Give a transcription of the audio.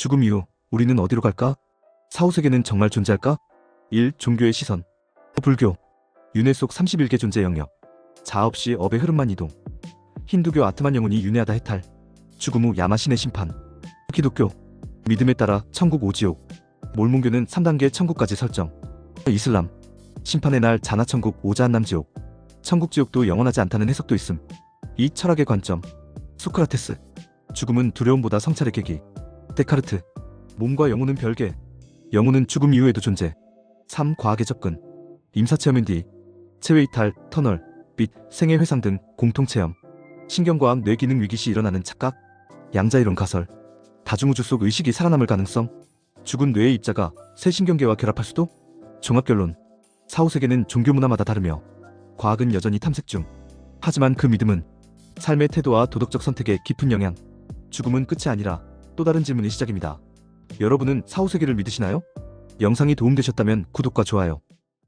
죽음 이후 우리는 어디로 갈까? 사후세계는 정말 존재할까? 1. 종교의 시선. 불교. 윤회 속 31개 존재 영역. 자아 없이 업의 흐름만 이동. 힌두교 아트만 영혼이 윤회하다 해탈. 죽음 후 야마신의 심판. 기독교. 믿음에 따라 천국 오지옥. 몰몬교는 3단계 천국까지 설정. 이슬람. 심판의 날 자나천국 오자한남 지옥. 천국지옥도 영원하지 않다는 해석도 있음. 이 철학의 관점. 소크라테스. 죽음은 두려움보다 성찰의 계기 데카르트. 몸과 영혼은 별개. 영혼은 죽음 이후에도 존재. 3. 과학의 접근. 임사체험인 뒤 체외 이탈, 터널, 빛, 생애 회상 등 공통체험. 신경과학 뇌기능 위기 시 일어나는 착각. 양자이론 가설. 다중우주 속 의식이 살아남을 가능성. 죽은 뇌의 입자가 새 신경계와 결합할 수도? 종합결론. 사후세계는 종교 문화마다 다르며 과학은 여전히 탐색 중. 하지만 그 믿음은 삶의 태도와 도덕적 선택에 깊은 영향. 죽음은 끝이 아니라 또 다른 질문이 시작입니다 여러분은 사후세계를 믿으시나요? 영상이 도움되셨다면 구독과 좋아요